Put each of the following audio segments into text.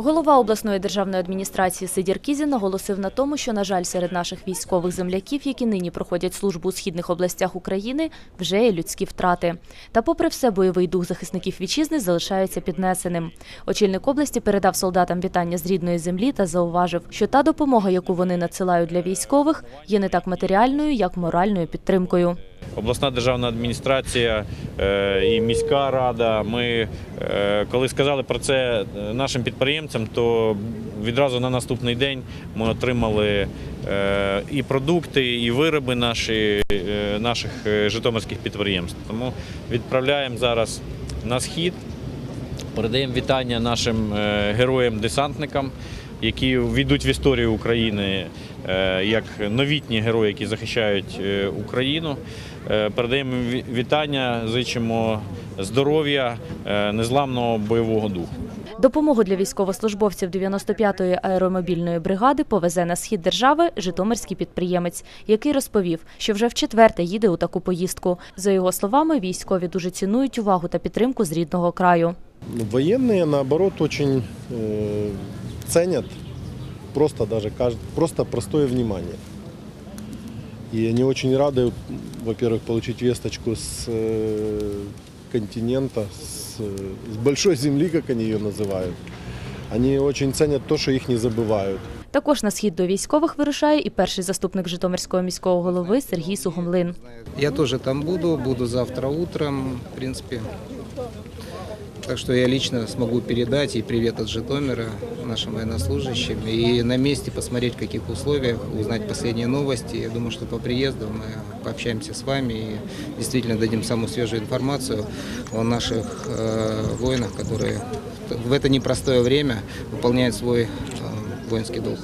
Голова обласної державної адміністрації Сидір Кізін наголосив на тому, що, на жаль, серед наших військових земляків, які нині проходять службу у східних областях України, вже є людські втрати. Та, попри все, бойовий дух захисників вітчизни залишається піднесеним. Очільник області передав солдатам вітання з рідної землі та зауважив, що та допомога, яку вони надсилають для військових, є не так матеріальною, як моральною підтримкою. Обласна державна адміністрація е, і міська рада. Ми е, коли сказали про це е, нашим підприємцям, то відразу на наступний день ми отримали і продукти, і вироби наші, наших житомирських підприємств. Тому відправляємо зараз на схід. Передаємо вітання нашим героям-десантникам, які війдуть в історію України е, як новітні герої, які захищають е, Україну. Е, Передаємо їм вітання, зичимо здоров'я, незламного бойового духу. Допомогу для військовослужбовців 95-ї аеромобільної бригади повезе на схід держави житомирський підприємець, який розповів, що вже вчетверте їде у таку поїздку. За його словами, військові дуже цінують увагу та підтримку з рідного краю. Военные, наоборот, очень ценят просто даже кажд- просто простое внимание. И они очень рады, во-первых, получить весточку с э, континента, с, э, с большой земли, как они ее называют. Они очень ценят то, что их не забывают. Також на схід до військових вирушає і перший заступник Житомирського міського голови Сергій Сугомлин. Я тоже там буду, буду завтра утром, в принципе. Так что я лично смогу передать и привет от Житомира нашим военнослужащим. И на месте посмотреть, в каких условиях, узнать последние новости. Я думаю, что по приезду мы пообщаемся с вами и действительно дадим самую свежую информацию о наших э, воинах, которые в это непростое время выполняют свой э, воинский долг.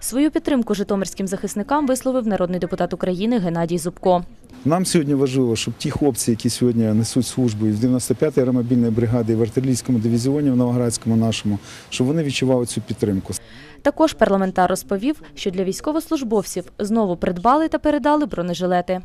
Свою підтримку житомирським захисникам висловив народний депутат України Геннадій Зубко. Нам сьогодні важливо, щоб ті хлопці, які сьогодні несуть службу і в 95-й аеромобільної бригади, і в артилерійському дивізіоні в Новоградському нашому, щоб вони відчували цю підтримку. Також парламентар розповів, що для військовослужбовців знову придбали та передали бронежилети.